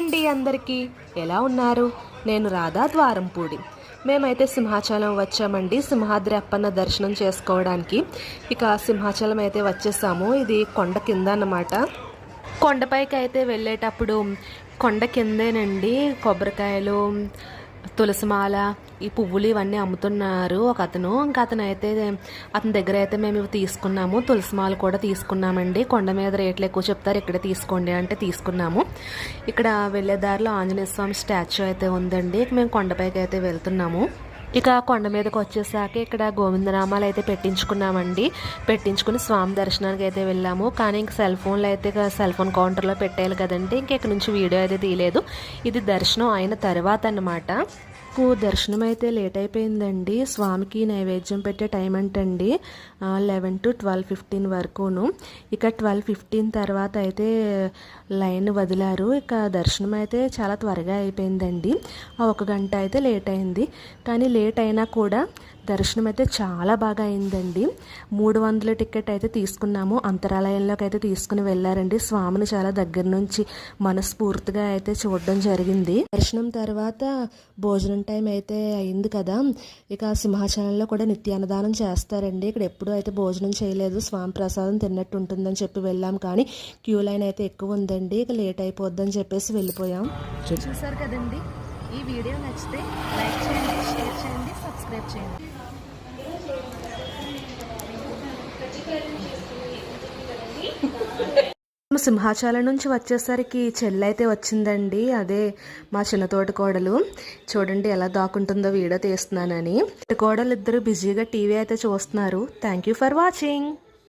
అండి అందరికీ. ఎలా ఉన్నారు? నేను రాధా ద్వారంపూడి. మేమైతే సింహాచలం వచ్చామండి. సింహాద్రి అప్పన్న దర్శనం చేసుకోవడానికి. ఇక సింహాచలం అయితే వచ్చేసాము. ఇది కొండ కింద అన్నమాట. కొండపైకి అయితే వెళ్ళేటప్పుడు కొండ కిందేనండి కొబ్బరికాయలు తులసిమాల ఈ పువ్వులు ఇవన్నీ అమ్ముతున్నారు ఒక అతను ఇంకా అతను అయితే అతని దగ్గర అయితే మేము ఇవి తీసుకున్నాము. తులసిమాల కూడా తీసుకున్నామండి. కొండ మీద రేట్లు ఎక్కువ చెప్తారు. ఇక్కడ తీసుకోండి అంటే తీసుకున్నాము. ఇక్కడ వెళ్ళే దారిలో ఆంజనేయ స్వామి స్టాచ్యూ అయితే ఉందండి. మేము కొండపైకి అయితే వెళ్తున్నాము. ఇక కొండ మీదకి వచ్చేసాక ఇక్కడ గోవిందనామాలు అయితే పెట్టించుకున్నామండి. పెట్టించుకుని స్వామి దర్శనానికి అయితే వెళ్ళాము. కానీ ఇంక సెల్ ఫోన్లో అయితే సెల్ ఫోన్ కౌంటర్లో పెట్టేయాలి కదండి. ఇంక ఇక్కడ నుంచి వీడియో అయితే తీయలేదు. ఇది దర్శనం అయిన తర్వాత అన్నమాట. నాకు దర్శనం అయితే లేట్ అయిపోయిందండి. స్వామికి నైవేద్యం పెట్టే టైం అంటండి. లెవెన్ టు ట్వెల్వ్ ఫిఫ్టీన్ వరకును. ఇక ట్వెల్వ్ ఫిఫ్టీన్ తర్వాత అయితే లైన్ వదిలారు. ఇక దర్శనం అయితే చాలా త్వరగా అయిపోయిందండి. ఒక గంట అయితే లేట్ అయింది. కానీ లేట్ అయినా కూడా దర్శనం అయితే చాలా బాగా అయిందండి. మూడు వందల టికెట్ అయితే తీసుకున్నాము. అంతరాలయంలోకి అయితే తీసుకుని వెళ్ళారండి. స్వామిని చాలా దగ్గర నుంచి మనస్ఫూర్తిగా అయితే చూడడం జరిగింది. దర్శనం తర్వాత భోజనం టైం అయితే అయింది కదా. ఇక సింహాచలంలో కూడా నిత్యాన్నదానం చేస్తారండి. ఇక్కడ ఎప్పుడూ అయితే భోజనం చేయలేదు. స్వామి ప్రసాదం తిన్నట్టు ఉంటుందని చెప్పి వెళ్ళాం కానీ క్యూ లైన్ అయితే ఎక్కువ ఉందండి. ఇక లేట్ అయిపోద్దని చెప్పేసి వెళ్ళిపోయాం. చూసారు కదండి? ఈ వీడియో నచ్చితే లైక్ చేయండి షేర్ చేయండి సబ్స్క్రైబ్ చేయండి. సింహాచలం నుంచి వచ్చేసరికి చెల్లైతే వచ్చిందండి. అదే మా చిన్న తోటి కోడలు చూడండి ఎలా దాక్కుంటుందో వీడియో తీస్తున్నానని. కోడలు ఇద్దరు బిజీగా టీవీ అయితే చూస్తున్నారు. Thank you for watching